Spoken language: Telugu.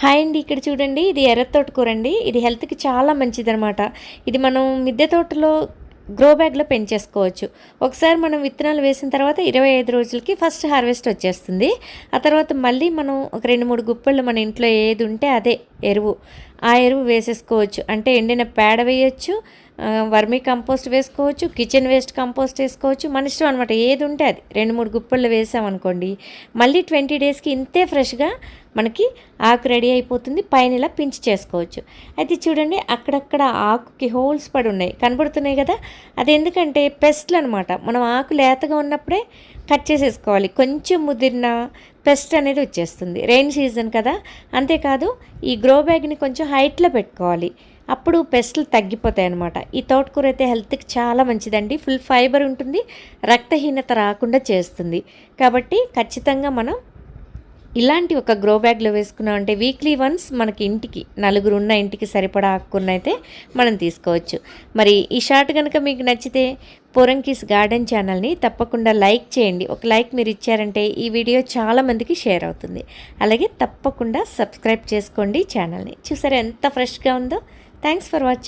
హాయ్ అండి ఇక్కడ చూడండి ఇది ఎర్ర తోటకూర అండి ఇది హెల్త్కి చాలా మంచిదనమాట ఇది మనం మిద్దె తోటలో గ్రో బ్యాగ్లో పెంచేసుకోవచ్చు. ఒకసారి మనం విత్తనాలు వేసిన తర్వాత ఇరవై ఐదు రోజులకి ఫస్ట్ హార్వెస్ట్ వచ్చేస్తుంది. ఆ తర్వాత మళ్ళీ మనం ఒక రెండు మూడు గుప్పళ్ళు మన ఇంట్లో ఏది ఉంటే అదే ఎరువు. ఆ ఎరువు వేసేసుకోవచ్చు. అంటే ఎండిన పేడ వేయచ్చు వర్మీ కంపోస్ట్ వేసుకోవచ్చు కిచెన్ వేస్ట్ కంపోస్ట్ వేసుకోవచ్చు. మన ఇష్టం అనమాట ఏది ఉంటే అది. రెండు మూడు గుప్పళ్ళు వేసామనుకోండి మళ్ళీ ట్వంటీ డేస్కి ఇంతే ఫ్రెష్గా మనకి ఆకు రెడీ అయిపోతుంది. పైన ఇలా పించి చేసుకోవచ్చు. అయితే చూడండి అక్కడక్కడ ఆకుకి హోల్స్ పడి ఉన్నాయి. కనబడుతున్నాయి కదా? అది ఎందుకంటే పెస్ట్లు అనమాట మనం ఆకు లేతగా ఉన్నప్పుడే కట్ చేసేసుకోవాలి. కొంచెం ముదిరిన పెస్ట్ అనేది వచ్చేస్తుంది. రెయిన్ సీజన్ కదా. అంతేకాదు ఈ గ్రో బ్యాగ్ని కొంచెం హైట్లో పెట్టుకోవాలి. అప్పుడు పెస్ట్లు తగ్గిపోతాయి అనమాట ఈ తోటకూర అయితే హెల్త్కి చాలా మంచిదండి. ఫుల్ ఫైబర్ ఉంటుంది. రక్తహీనత రాకుండా చేస్తుంది. కాబట్టి ఖచ్చితంగా మనం ఇలాంటి ఒక గ్రో బ్యాగ్లో వేసుకున్నాం అంటే వీక్లీ వన్స్ మనకి ఇంటికి నలుగురు ఉన్న ఇంటికి సరిపడా ఆకున్న అయితే మనం తీసుకోవచ్చు. మరి ఈ షార్ట్ కనుక మీకు నచ్చితే పోరంకీస్ గార్డెన్ ఛానల్ని తప్పకుండా లైక్ చేయండి. ఒక లైక్ మీరు ఇచ్చారంటే ఈ వీడియో చాలా మందికి షేర్ అవుతుంది. అలాగే తప్పకుండా సబ్స్క్రైబ్ చేసుకోండి ఛానల్ని చూసారా ఎంత ఫ్రెష్గా ఉందో? Thanks for watching